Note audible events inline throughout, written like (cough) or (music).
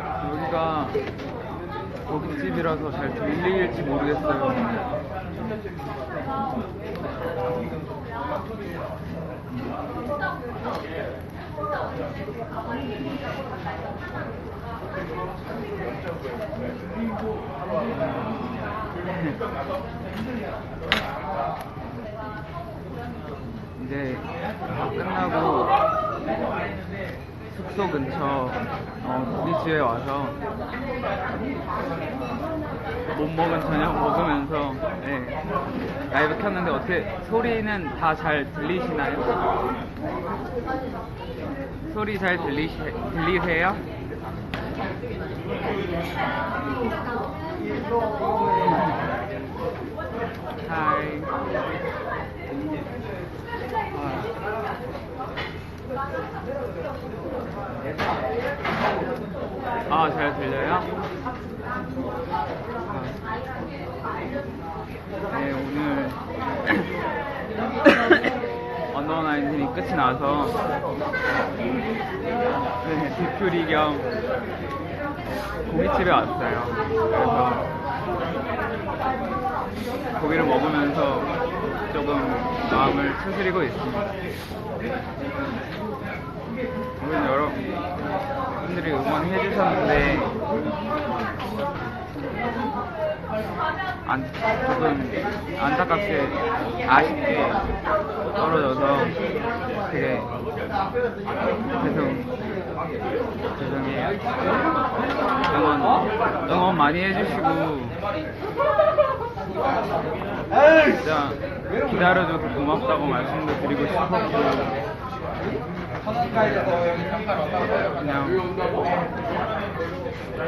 여기가 고깃집이라서 잘 들릴지 모르겠어요. 이제 다 끝나고 숙소 근처 어, 고깃집에 와서 못 먹은 저녁 먹으면서 네, 라이브 켰는데 어떻게 소리는 다 잘 들리시나요? 소리 잘 들리시, 들리세요? 하이 아, 잘 들려요? 네, 오늘 (coughs) 언더원 나인틴이 끝이 나서 네, 뒷풀이 겸 고깃집에 왔어요. 그래서 고기를 먹으면서 조금 마음을 추스리고 있습니다. 오늘 여러분들이 응원해 주셨는데 안, 조금 안타깝게 아쉽게 떨어져서 되게 죄송 죄송해요 응원 응원 많이 해주시고 진짜 기다려줘서 고맙다고 말씀도 드리고 싶었고 그냥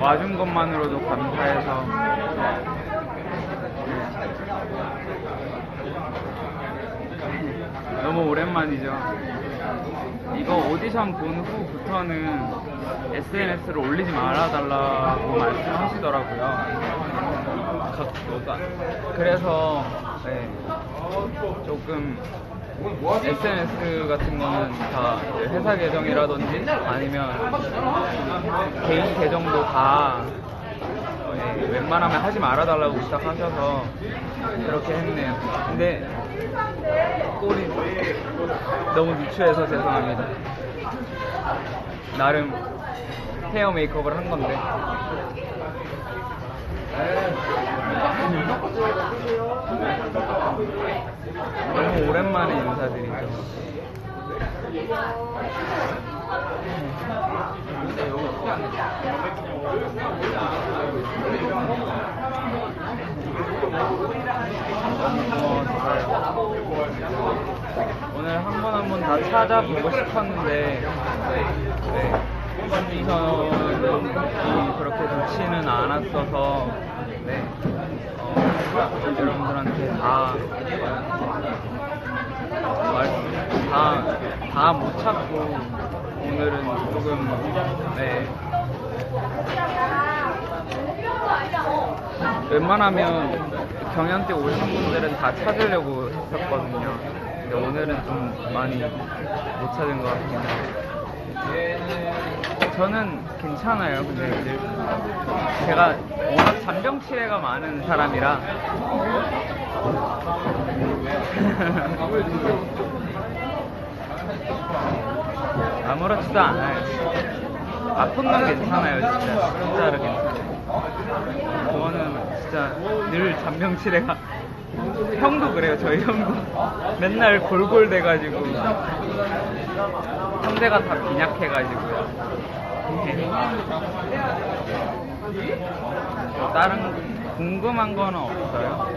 와준 것만으로도 감사해서 너무 오랜만이죠. 이거 오디션 본 후부터는 SNS를 올리지 말아달라고 말씀하시더라고요. 각도가. 그래서 네, 조금 SNS 같은 거는 다 회사 계정이라든지 아니면 개인 계정도 다 네, 웬만하면 하지 말아달라고 부탁하셔서 그렇게 했네요. 근데 꼴이 너무 누추해서 죄송합니다. 나름 헤어 메이크업을 한 건데. 너무 오랜만에 인사드리죠. 어. 오늘 한 번 한 번 다 찾아보고 싶었는데, 네. 컨디션이 그렇게 좋지는 않았어서, 네. 어, 여러분들한테 다, 다, 다 못 찾고, 오늘은 조금, 네. 웬만하면 경연 때 오신 분들은 다 찾으려고 했었거든요. 근데 오늘은 좀 많이 못 찾은 것 같긴 해요. 저는 괜찮아요. 근데 늘 제가 워낙 잔병 치레가 많은 사람이라 (laughs) 아무렇지도 않아요. 아픈 건 괜찮아요, 진짜. 진짜로 괜찮아요. 그거는 진짜 늘 잔병 치레가 형도 그래요 저희 형도 맨날 골골대가지고 형제가 다 빈약해가지고요. 뭐 다른 궁금한 거는 없어요.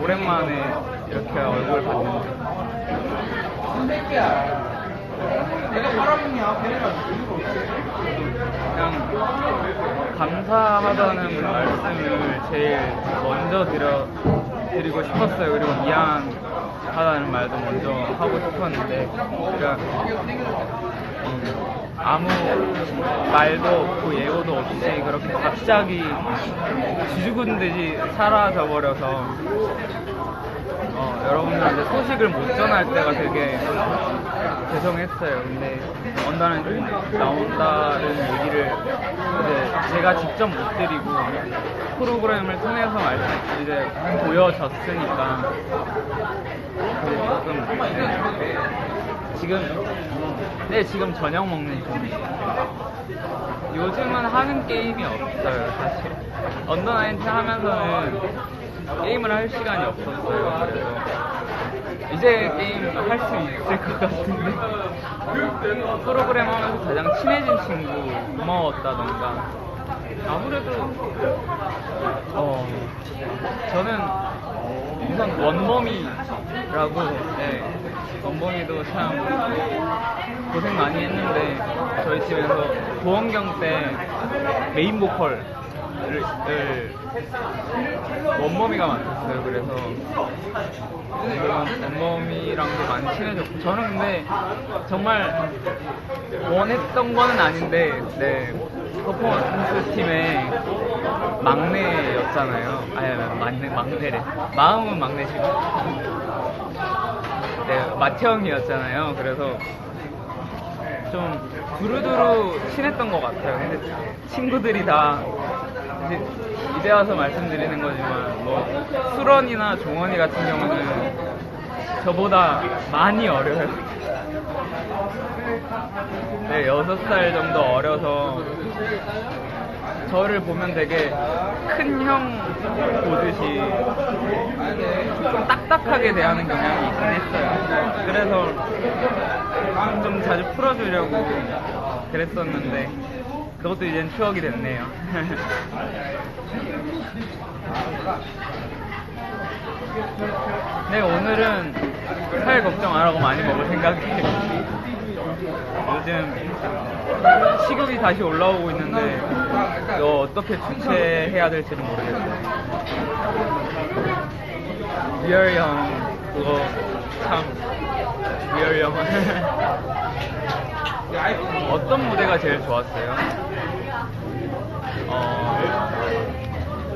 오랜만에 이렇게 얼굴 봤는데. 그냥 감사하다는 말씀을 제일 먼저 드려, 드리고 싶었어요. 그리고 미안 하다는 말도 먼저 하고 싶었는데, 그러니까 음, 아무 말도 없고 예고도 없이 그렇게 갑자기 쥐죽은 듯이 사라져 버려서 어, 여러분들한테 소식을 못 전할 때가 되게 죄송했어요. 근데 언다는 나온다는 얘기를 이제 제가 직접 못 드리고 프로그램을 통해서 말씀 이제 보여졌으니까. 지금 네 지금 저녁 먹는 중이에요. 요즘은 하는 게임이 없어요 사실. 언더 나인틴 하면서는 게임을 할 시간이 없었어요. 그래서 이제 게임 할 수 있을 것 같은데. 프로그램 하면서 가장 친해진 친구 고마웠다던가. 아무래도 어 저는 우선 원범이라고 네, 원범이도 참 고생 많이 했는데 저희 팀에서 보원경 때 메인 보컬을 을 원범이가 맡았어요. 그래서 원범이랑도 많이 친해졌고 저는 근데 정말 원했던 거는 아닌데 네 퍼포먼스 팀의 막내였잖아요. 아니 막내 막내래. 마음은 막내시고 네 마태형이었잖아요. 그래서 좀 두루두루 친했던 것 같아요. 근데 친구들이 다 이제, 이제 와서 말씀드리는 거지만 뭐 수런이나 종원이 같은 경우는 저보다 많이 어려요. 네, 여섯 살 정도 어려서 저를 보면 되게 큰 형 보듯이 조금 딱딱하게 대하는 경향이 있긴 했어요. 그래서 좀 자주 풀어주려고 그랬었는데 그것도 이젠 추억이 됐네요. (laughs) 네, 오늘은 살 걱정 안 하고 많이 먹을 생각이에요. (laughs) 요즘 식욕이 다시 올라오고 있는데 너 어떻게 주체해야 될지는 모르겠어요. 리얼 형 그거 참 리얼 형 (laughs) 어떤 무대가 제일 좋았어요? 어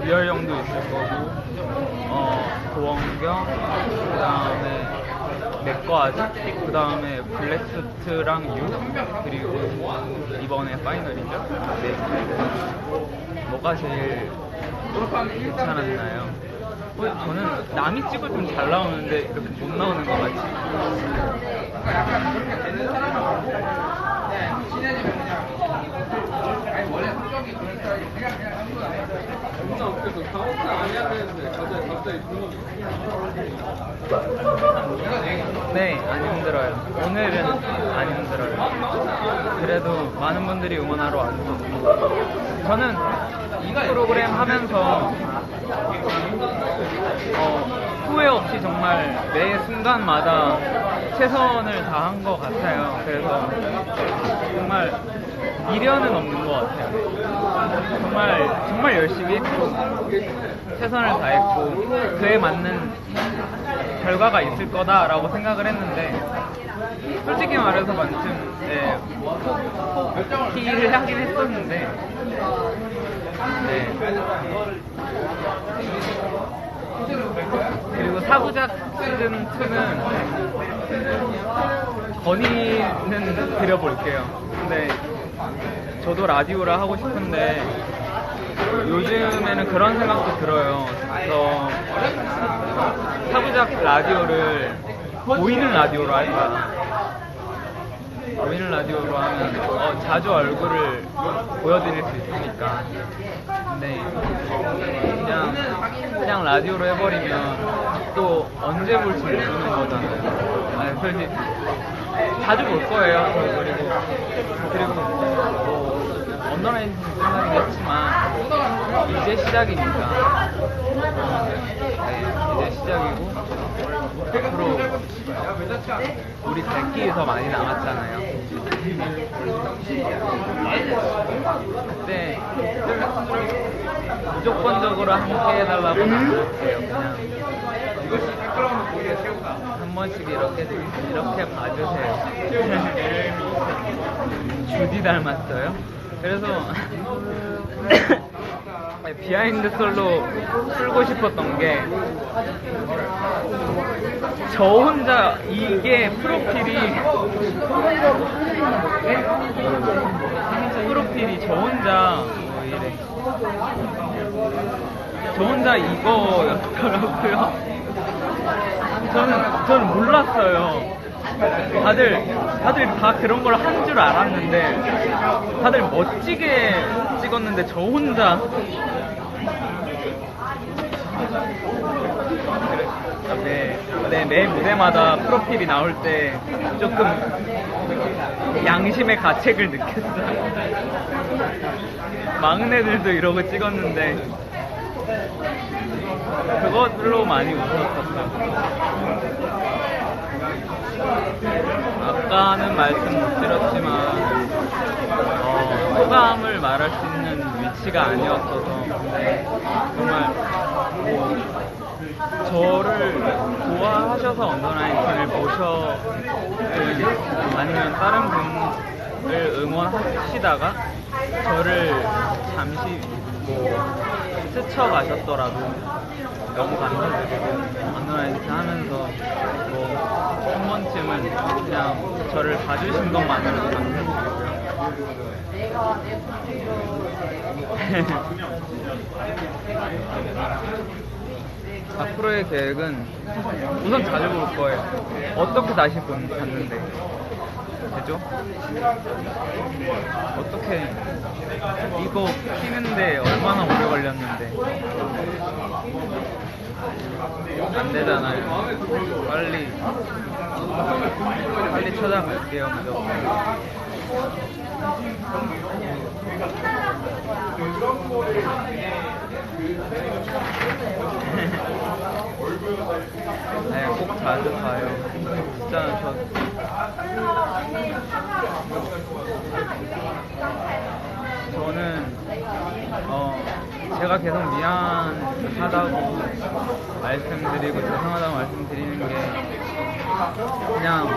리얼 형도 있을 거고 어 고원경 그 다음에 내거 아직 그 다음에 블랙스트랑 유 그리고 이번에 파이널이죠? 네. 뭐가 제일 괜찮았나요? 어, 저는 남이 찍을 좀잘 나오는데 이렇게 못 나오는 것 같 지? 네, 안 힘들어요. 오늘은 안 힘들어요. 그래도 많은 분들이 응원하러 와주셔서. 저는 이 프로그램 하면서 어, 후회 없이 정말 매 순간마다 최선을 다한 것 같아요. 그래서 정말 미련은 없는 것 같아요. 정말 정말 열심히 했고 최선을 다했고 그에 맞는 결과가 있을 거다라고 생각을 했는데 솔직히 말해서 만큼 네, 포기를 하긴 했었는데 네. 그리고 사부작 시즌 2는 건의는 드려볼게요. 근데 저도 라디오를 하고 싶은데 요즘에는 그런 생각도 들어요. 그래서 사부작 라디오를 보이는 라디오로 할까? 보이는 라디오로 하면 어, 자주 얼굴을 보여드릴 수 있으니까. 근데 그냥 그냥 라디오로 해버리면 또 언제 볼지 모르는 거잖아요. 아니, 솔직히 자주 볼 거예요. 저 그리고 그리고 뭐 언더라인 끝나긴 했지만 이제 시작이니까 네, 이제 시작이고 앞으로 우리 더 많이 남았잖아요. 그때 무조건적으로 함께 해달라고는 안 할게요. 그냥 한 번씩 이렇게 이렇게 봐주세요. (laughs) 주디 닮았어요. 그래서 (coughs) 비하인드 솔로 풀고 싶었던 게 저 혼자 이게 프로필이 (laughs) 프로필이 저 혼자 이 프로필에 저 혼자 이거였더라고요. 저는 저는 몰랐어요. 다들 다들 다 그런 걸 한 줄 알았는데 다들 멋지게 찍었는데 저 혼자 네, 네, 매 무대마다 프로필이 나올 때 조금 양심의 가책을 느꼈어요. 막내들도 이러고 찍었는데 그것로 많이 웃었었어요. 아까는 말씀 못 드렸지만 어, 소감을 말할 수 있는 위치가 아니었어서 정말 뭐 저를 좋아하셔서 언더나인틴을 모셔든 아니면 다른 분을 응원하시다가 저를 잠시 뭐 스쳐가셨더라도 너무 감사드리고 언더나인틴 하면서 뭐 한 번쯤은 그냥 저를 봐주신 것만으로도 감사드리고요. (laughs) 앞으로의 계획은 우선 자주 볼 거예요. 어떻게 다시 본, 봤는데. 되죠? 어떻게, 이거 피는데 얼마나 오래 걸렸는데. 안 되잖아요. 빨리, 빨리 찾아갈게요, 무조건. 네, 꼭 자주 봐요. 진짜 저 저는 어 제가 계속 미안하다고 말씀드리고 죄송하다고 말씀드리는 게 그냥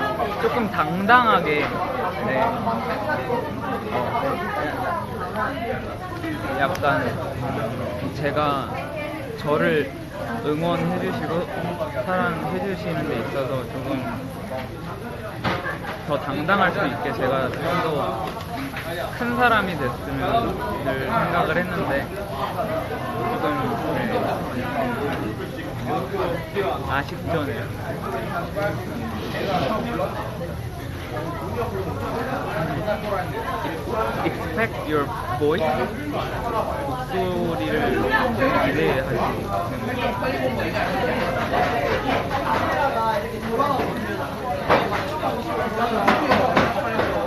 조금 당당하게 네. 어, 약간 제가 저를 응원해 주시고 사랑해 주시는 데 있어서 조금 더 당당할 수 있게 제가 좀 더 큰 사람이 됐으면 늘 생각을 했는데 조금 네. 아쉽죠 네. Expect your voice 목소리를 기대하시고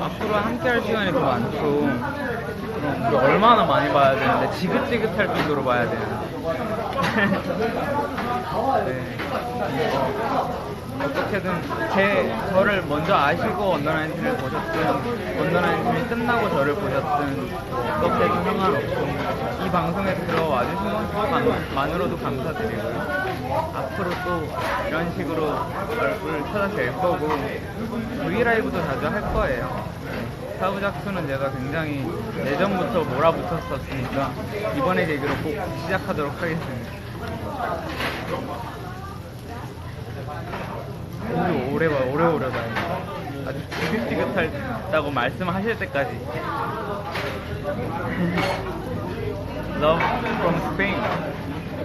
앞으로 함께 할 시간이 더 그럼 우리 얼마나 많이 봐야 되는데 지긋지긋할 정도로 봐야 되는데 (laughs) 네. 어떻게든 제 저를 먼저 아시고 언더나인틴을 보셨든 언더나인틴이 끝나고 저를 보셨든 어떻게든 상관없고 이 방송에 들어와 주신 것만으로도 감사드리고요. 앞으로 또 이런 식으로 얼굴 찾아뵐 거고 브이라이브도 자주 할 거예요. 사부작투는 제가 굉장히 예전부터 몰아붙였었으니까 이번에 계기로 꼭 시작하도록 하겠습니다. 오래 오래 봐 오래 오래 봐요. 아주 지긋지긋하다고 말씀하실 때까지. Love from Spain.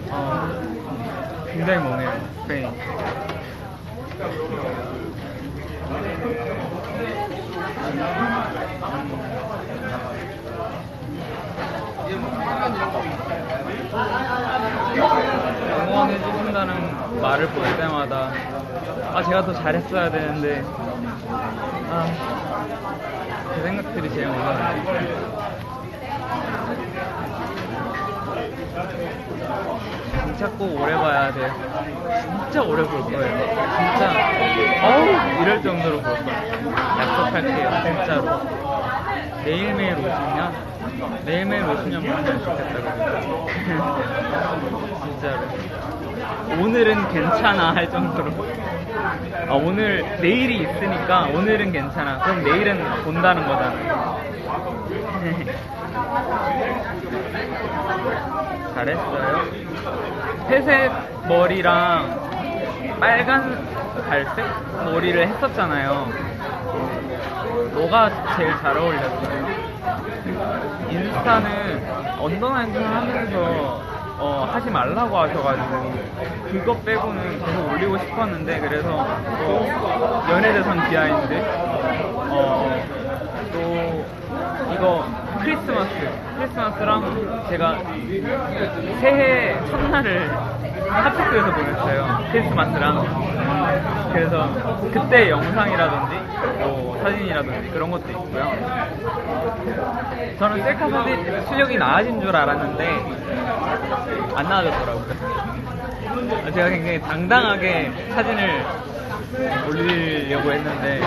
어, 굉장히 멍해요. 스페인. 응원해 주신다는 말을 볼 때마다 아 제가 더 잘했어야 되는데 아 그 생각들이 제일 많아요. 진짜 꼭 오래 봐야 돼. 진짜 오래 볼 거예요. 진짜 어우 이럴 정도로 볼 거예요. 약속할게요. 진짜로. 매일매일 오시면 매일매일 오시면 보면 좋겠다고. (laughs) 진짜로. 오늘은 괜찮아 할 정도로. 아, 오늘 내일이 있으니까 오늘은 괜찮아. 그럼 내일은 본다는 거잖아. (laughs) 잘했어요. 회색 머리랑 빨간 갈색 머리를 했었잖아요. 뭐가 제일 잘 어울렸어요? 인스타는 언더나인을 하면서 어, 하지 말라고 하셔가지고 그거 빼고는 계속 올리고 싶었는데 그래서 또 연예대선 비하인드 어, 또 이거 크리스마스 크리스마스랑 제가 새해 첫날을 핫팩트에서 보냈어요. 크리스마스랑. 그래서 그때 영상이라든지 뭐 사진이라든지 그런 것도 있고요 저는 셀카 사진 실력이 나아진 줄 알았는데 안 나아졌더라고요 제가 굉장히 당당하게 사진을 올리려고 했는데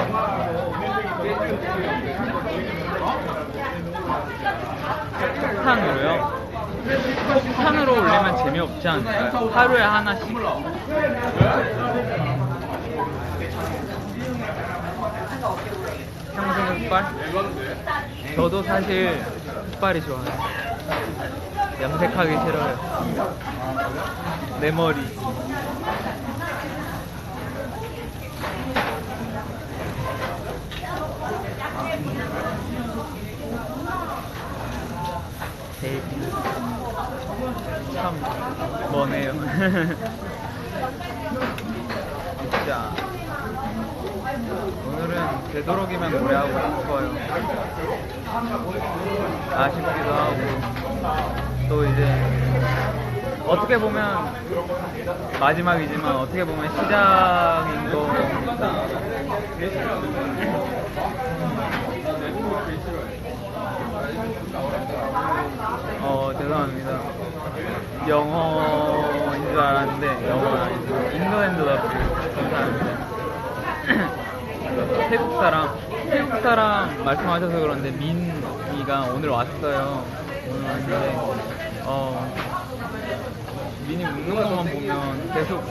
폭탄으로요? 폭탄으로 올리면 재미없지 않을까요? 하루에 하나씩? 흑발? 저도 사실 흑발이 좋아요. 염색하기 싫어요. 내 머리. 데이비. 참 머네요. (laughs) 진짜 오늘은 되도록이면 노래하고 싶어요. 아쉽기도 하고. 또 이제 어떻게 보면 마지막이지만 어떻게 보면 시작인 거니까 어 죄송합니다. 영어인 줄 알았는데 영어는 아니고 잉글랜드 러브 감사합니다 (clears throat) 태국 사람 태국 사람 말씀하셔서 그런데 민이가 오늘 왔어요. 오늘 왔는데 어 민이 웃는 것만 보면 계속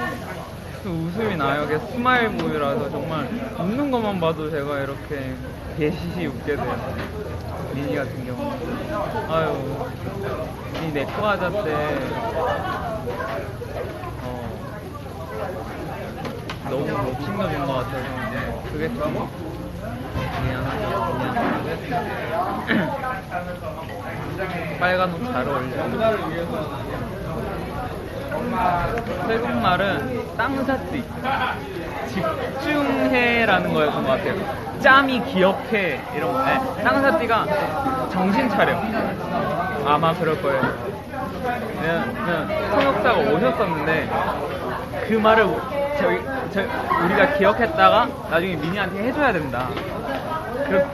웃음이 나요. 계속 스마일 보이라서 정말 웃는 것만 봐도 제가 이렇게 개시시 웃게 돼요. 민이 같은 경우. 아유 이 내과 하자 때 어, 너무 욕심내준 것 같아서 그게 좀 미안하죠 그냥 빨간 옷 잘 어울려. 태국말은 땅사띠 집중해라는 거였던 것 같아요. 짬이 기억해 이런 거. 네. 땅사띠가 정신 차려. 아마 그럴 거예요. 그냥 통역사가 오셨었는데 그 말을 저희, 저, 우리가 기억했다가 나중에 미니한테 해줘야 된다. 그,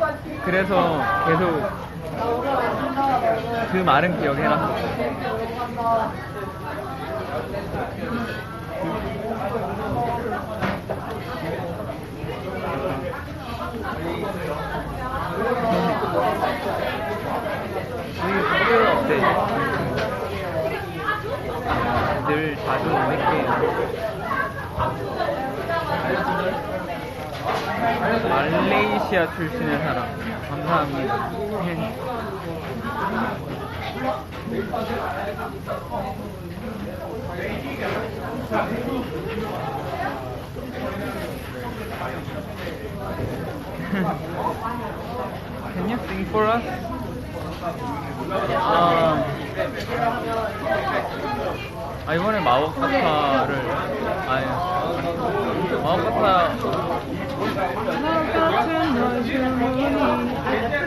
그래서 계속 그 말은 기억해라. 이게 어때? 늘 자주 올릴게 말레이시아 출신의 사람. 감사합니다. Can you sing us? 아, 아 이번에 마법카타를 아니 마법카타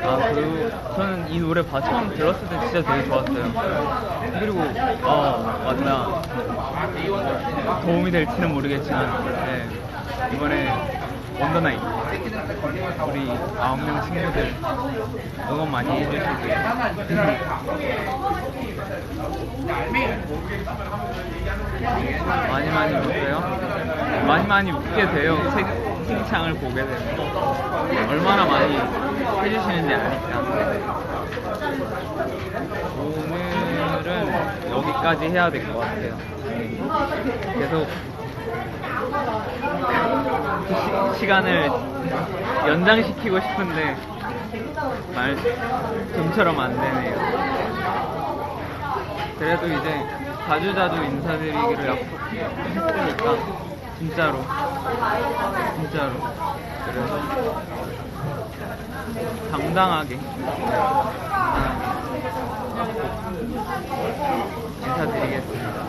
아그 저는 이 노래 봐 처음 들었을 때 진짜 되게 좋았어요. 그리고 어 맞다 도움이 될지는 모르겠지만 네, 이번에 원더나잇 우리 아홉 명 친구들 응원 많이 해주시고요 많이 많이 웃어요? 많이 많이 웃게 돼요 채팅창을 보게 되면 얼마나 많이 해주시는지 아니까. 오늘은 여기까지 해야 될 것 같아요. 계속 시, 시간을 연장시키고 싶은데 말 좀처럼 안 되네요. 그래도 이제 자주자주 인사드리기로 약속했으니까 진짜로 진짜로 그래서 당당하게 인사드리겠습니다.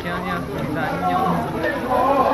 시연이었습니다. 안녕.